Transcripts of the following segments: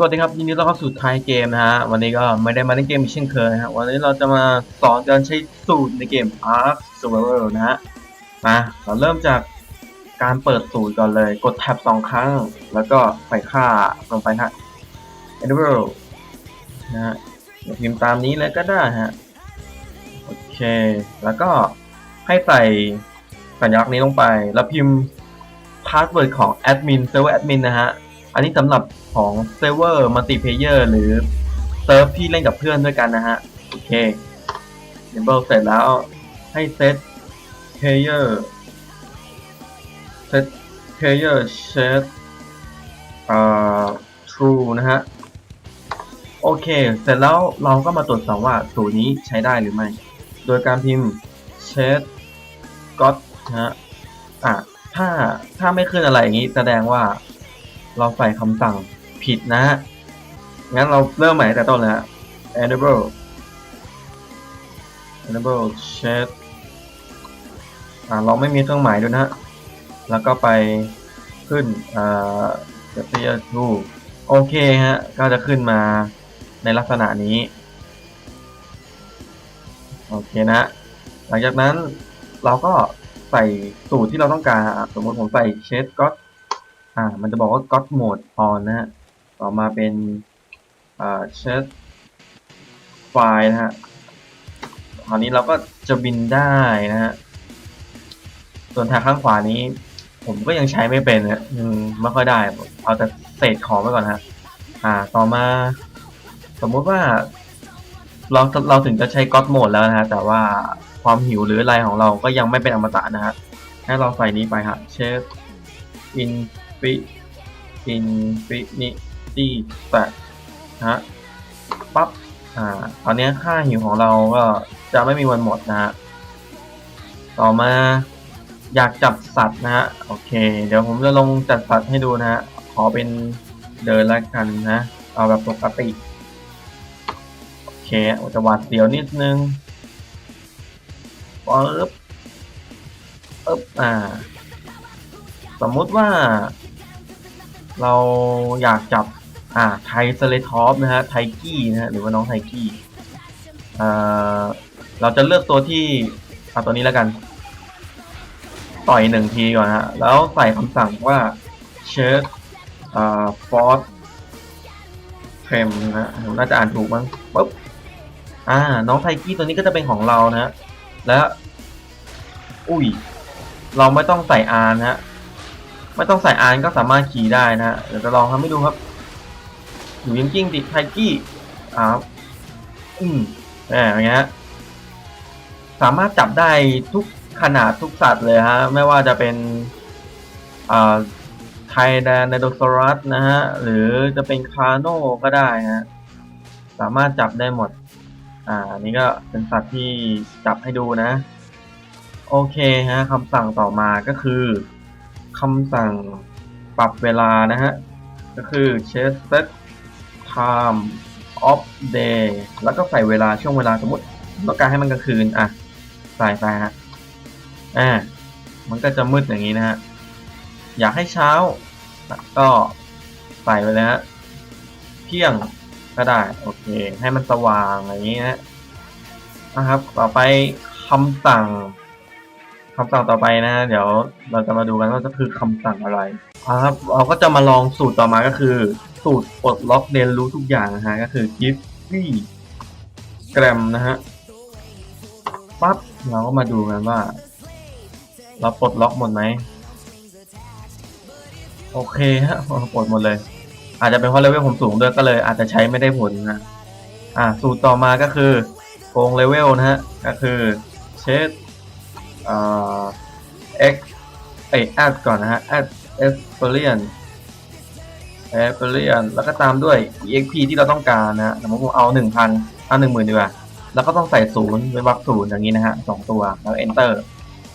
สวัสดีครับยินดีต้อนรับสู่ท้ายเกมนะฮะวันนี้ก็ไม่ได้มาเล่นเกมเช่นเคยนะฮะวันนี้เราจะมาสอนการใช้สูตรในเกม Ark Survival นะฮะมาเราเริ่มจากการเปิดสูตรก่อนเลย กดแท็บสองครั้ง แล้วก็ใส่ค่าลงไปนะ Enable นะฮะพิมพ์ตามนี้เลยก็ได้ฮะโอเคแล้วก็ให้ใส่สัญลักษณ์นี้ลงไป แล้วพิมพ์พาสเวิร์ดของแอดมินเซิร์ฟแอดมินนะฮะ อันนี้สำหรับของเซิร์ฟเวอร์มัลติเพเยอร์หรือเซิร์ฟที่เล่นกับเพื่อนด้วยกันนะฮะ โอเค enable เสร็จแล้วให้เซต player เซต player set อ่า true นะฮะ โอเค เสร็จแล้วเราก็มาตรวจสอบว่าสูตรนี้ใช้ได้หรือไม่ โดยการพิมพ์ set got นะฮะอะถ้าถ้าไม่ขึ้นอะไรอย่างนี้แสดงว่า เราใส่คำสั่งผิดนะฮะ งั้นเราเริ่มใหม่แต่ต้นเลยฮะ enable enable chat อ่าเราไม่มีเครื่องหมายด้วยนะฮะแล้วก็ไปขึ้นอ่า player to โอเคฮะ ก็จะขึ้นมาในลักษณะนี้ โอเคนะ หลังจากนั้นเราก็ใส่สูตรที่เราต้องการ สมมติผมใส่ chat got อ่า มันจะบอกว่า got mode on นะฮะ ต่อมาเป็นอ่า chat file นะฮะคราวนี้เราก็จะบินได้นะฮะ ส่วนทางข้างขวานี้ ผมก็ยังใช้ไม่เป็นนะยังไม่ค่อยได้ เอาแต่เศษของไปก่อนฮะ อ่า ต่อมา สมมุติว่า เราเราถึงจะใช้ God mode แล้วนะฮะ แต่ว่าความหิวหรืออะไรของเราก็ยังไม่เป็นอมตะนะฮะ ให้เราใส่นี้ไปฮะ chef infi infinity stat นะฮะปั๊บอ่าตอนนี้ค่าหิวของเราก็จะไม่มีวันหมดนะฮะต่อมาอยากจับสัตว์นะฮะโอเค เดี๋ยวผมจะลงจัดสัตว์ให้ดูนะฮะขอเป็นเดินล้วกันนะ เอาแบบปกติโอเคจจะหวาดเสียวนิดนึงปึ๊บปึ๊บอ่า สมมุติว่า เราอยากจับ อ่า ไทเซเลทอปนะฮะ ไทกี้นะฮะ หรือว่าน้องไทกี้อ่าเราจะเลือกตัวที่เอาตัวนี้แล้วกัน ต่อยหนึ่งทีก่อนฮะ แล้วใส่คำสั่งว่าเชฟอ่าฟอร์เทมนะฮะผมน่าจะอ่านถูกมั้งปุ๊บอ่า น้องไทกี้ตัวนี้ก็จะเป็นของเรานะฮะแล้วอุ้ย เราไม่ต้องใส่อานฮะ ไม่ต้องใส่อานก็สามารถขี่ได้นะฮะเดี๋ยวจะลองทำให้ดูครับอยู่ยิงกิ้งติดไทกี้อ่าวอืมแหมอย่างเงี้ยสามารถจับได้ทุกขนาดทุกสัตว์เลยฮะ ไม่ว่าจะเป็นอ่าไทแดนไดโนเสารัสนะฮะ หรือจะเป็นคาโน่ก็ได้ฮะ สามารถจับได้หมด อ่านี่ก็เป็นสัตว์ที่จับให้ดูนะ โอเคฮะคำสั่งต่อมาก็คือ คำสั่งปรับเวลานะฮะ ก็คือ change set time of day แล้วก็ใส่เวลาช่วงเวลาสมมติต้องการให้มันกลางคืน อะ ใส่ไปฮะ อ่า มันก็จะมืดอย่างนี้นะฮะ อยากให้เช้า ก็ใส่ไปเลยฮะ เที่ยงก็ได้ โอเค ให้มันสว่างอย่างนี้นะนะครับ ต่อไปคำสั่ง คำสั่งต่อไปนะเดี๋ยวเราจะมาดูกันว่าจะคือคำสั่งอะไรครับเราก็จะมาลองสูตรต่อมาก็คือ สูตรปลดล็อกเรียนรู้ทุกอย่างนะฮะก็คือ give free gram นะฮะปั๊บเราก็มาดูกันว่า เราปลดล็อกหมดไหมโอเคฮะปลดหมดเลย อาจจะเป็นเพราะเลเวลผมสูงด้วยก็เลย อาจจะใช้ไม่ได้ผลนะอ่า สูตรต่อมาก็คือโกงเลเวลนะฮะก็คือเชด เอ่า x เอ้ย add ก่อนนะฮะ add experience experience แล้วก็ตามด้วย exp ที่เราต้องการนะฮะสมมติผมเอา1,000เอา10,000ดีกว่า แล้วก็ต้องใส่ศูนย์เป็นวรรคศูนย์อย่างนี้นะฮะสองตัวแล้ว enter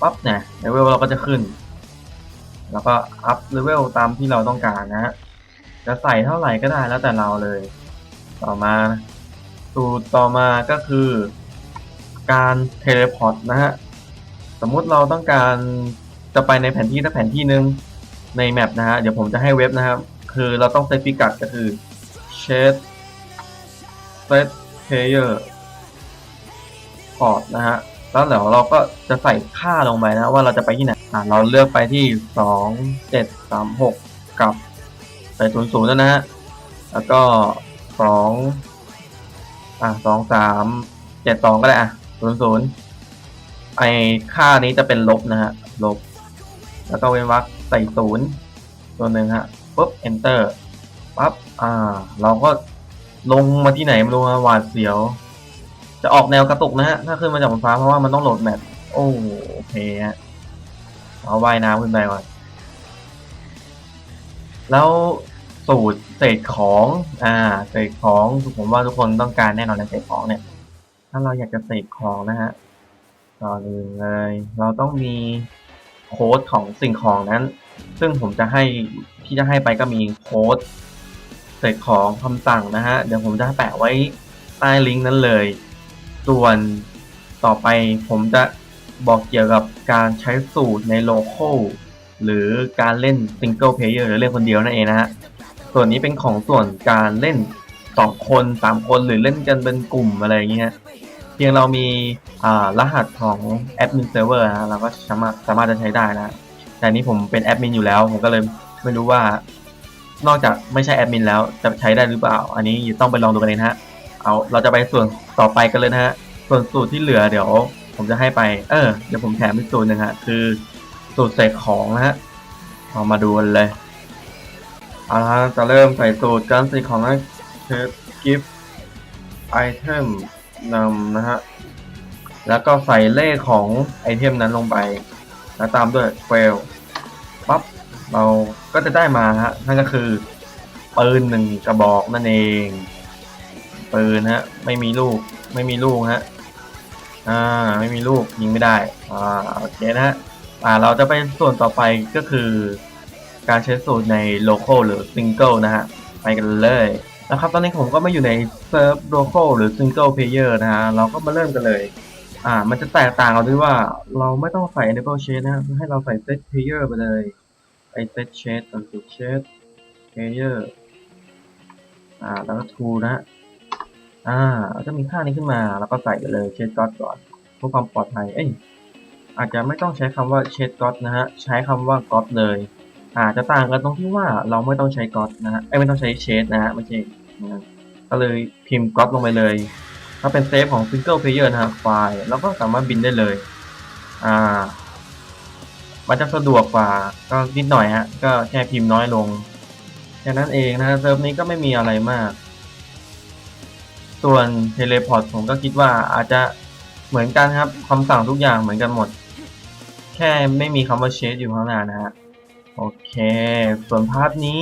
ปั๊บเนี่ยเลเวลเราก็จะขึ้น แล้วก็อัพเลเวลตามที่เราต้องการนะฮะจะใส่เท่าไหร่ก็ได้แล้วแต่เราเลย ต่อมาสูตรต่อมาก็คือ การเทเลพอร์ตนะฮะ สมมุติเราต้องการจะไปในแผนที่ถ้าแผนที่หนึ่งในแมปนะฮะ เดี๋ยวผมจะให้เว็บนะครับ คือเราต้องเซตพิกัดก็คือ Shade Set Player Port นะฮะ แล้วเดี๋ยวเราก็จะใส่ค่าลงไปนะ ว่าเราจะไปที่ไหนอ่าเราเลือกไปที่สองเจ็ดสามหกกับใส่ศูนย์ศูนย์แล้วนะฮะ แล้วก็สองอ่าสองสามเจ็ดสองก็ได้อะศูนย์ศูนย์ ไอค่านี้จะเป็นลบนะฮะ ลบ แล้วก็เว้นวรรคใส่ศูนย์ตัวหนึ่งฮะปุ๊บ enter ปั๊บ อ่า เราก็ลงมาที่ไหนไม่รู้ฮะหวาดเสียว จะออกแนวกระตุกนะฮะ ถ้าขึ้นมาจากบนฟ้าเพราะว่ามันต้องโหลดแมปโอ้โอเคฮะ เอาว่ายน้ำขึ้นไปก่อน แล้วสูตรเศษของ อ่า เศษของผมว่าทุกคนต้องการแน่นอนในเศษของเนี่ย ถ้าเราอยากจะเศษของนะฮะ ก่อนอื่นเลย เราต้องมีโค้ดของสิ่งของนั้น ซึ่งผมจะให้ที่จะให้ไปก็มีโค้ดเศษของคำสั่งนะฮะ เดี๋ยวผมจะแปะไว้ใต้ลิงก์นั้นเลย ส่วนต่อไปผมจะบอกเกี่ยวกับการใช้สูตรในโลโก้หรือการเล่นซิงเกิลเพลเยอร์หรือเล่นคนเดียวนั่นเองนะฮะ ส่วนนี้เป็นของส่วนการเล่น2คน3คนหรือเล่นกันเป็นกลุ่มอะไรอย่างเงี้ย เพียงเรามีรหัสของแอดมินเซิร์ฟเวอร์นะเราก็สามารถสามารถจะใช้ได้นะแต่นี้ผมเป็นแอดมินอยู่แล้ว ผมก็เลยไม่รู้ว่า นอกจากไม่ใช่แอดมินแล้วจะใช้ได้หรือเปล่า อันนี้ต้องไปลองดูกันเลยนะฮะเอาเราจะไปส่วนต่อไปกันเลยนะฮะส่วนสูตรที่เหลือเดี๋ยว ผมจะให้ไป เออเดี๋ยวผมแถมอีกสูตรหนึ่งฮะคือสูตรใส่ของนะฮะเอามาดูกันเลยเอาละฮะจะเริ่มใส่สูตรการใส่ของนะเชฟกิฟต์ไอเทม นำนะฮะ แล้วก็ใส่เลขของไอเทมนั้นลงไป แล้วตามด้วยเฟลปั๊บเราก็จะได้มาฮะ นั่นก็คือปืนหนึ่งกระบอกนั่นเอง ปืนฮะ ไม่มีลูก ไม่มีลูกฮะ อ่า ไม่มีลูกยิงไม่ได้ อ่า โอเคนะฮะ อ่า เราจะไปส่วนต่อไปก็คือ การใช้สูตรใน local หรือ single นะฮะ ไปกันเลย นะครับตอนนี้ผมก็มาอยู่ใน serve local หรือ single player นะฮะเราก็มาเริ่มกันเลย อ่า มันจะแตกต่างกันด้วยว่าเราไม่ต้องใส่ enable shade นะฮะให้เราใส่ set player ไปเลยไป set shade ก่อนสิ shade player อ่าแล้วก็ tool นะอ่าจะมีค่านี้ขึ้นมาแล้วก็ใส่ไปเลย shade god ก่อนเพื่อความปลอดภัยเอ้ยอาจจะไม่ต้องใช้คำว่า shade god นะฮะใช้คำว่า god เลยอาจจะต่างกันตรงที่ว่าเราไม่ต้องใช้ god นะฮะเอ้ยไม่ต้องใช้ shade นะฮะไม่ใช่ ก็เลยพิมพ์ god ลงไปเลย ถ้าเป็นเซฟของ single player นะฮะไฟล์เราก็สามารถบินได้เลย อ่า มันจะสะดวกกว่าก็นิดหน่อยฮะ ก็แค่พิมพ์น้อยลงแค่นั้นเองนะเซิร์ฟนี้ก็ไม่มีอะไรมาก ส่วนเทเลพอร์ตผมก็คิดว่าอาจจะเหมือนกันครับคำสั่งทุกอย่างเหมือนกันหมด แค่ไม่มีคำว่าเชดอยู่ข้างหน้านะฮะ โอเค ส่วนพาร์ทนี้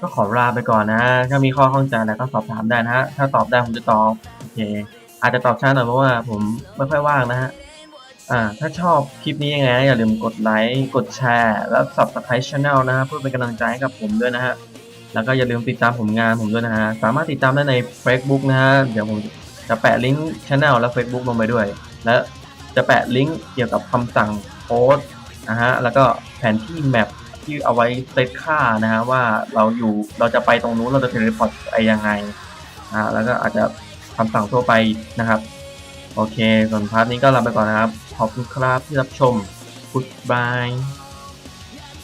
ก็ขอลาไปก่อนนะถ้ามีข้อข้องใจอะไรก็สอบถามได้นะฮะ ถ้าตอบได้ผมจะตอบ โอเค อาจจะตอบช้าหน่อยเพราะว่าผมไม่ค่อยว่างนะฮะ อ่า ถ้าชอบคลิปนี้ยังไงอย่าลืมกดไลค์ กดแชร์ แล้ว subscribe channel นะฮะเพื่อเป็นกำลังใจให้กับผมด้วยนะฮะ แล้วก็อย่าลืมติดตามผลงานผมด้วยนะฮะ สามารถติดตามได้ใน Facebook นะฮะ เดี๋ยวผมจะแปะลิงก์ช anel และ Facebook ลงไปด้วย และจะแปะลิงก์เกี่ยวกับคำสั่งโพสนะฮะ แล้วก็แผนที่แมป ที่เอาไว้เซตค่านะฮะว่าเราอยู่เราจะไปตรงนู้นเราจะเทเลพอร์ตไปยังไงอ่าแล้วก็อาจจะคำสั่งทั่วไปนะครับ โอเคส่วนพาร์ทนี้ก็ลาไปก่อนนะครับ ขอบคุณครับที่รับชม Goodbye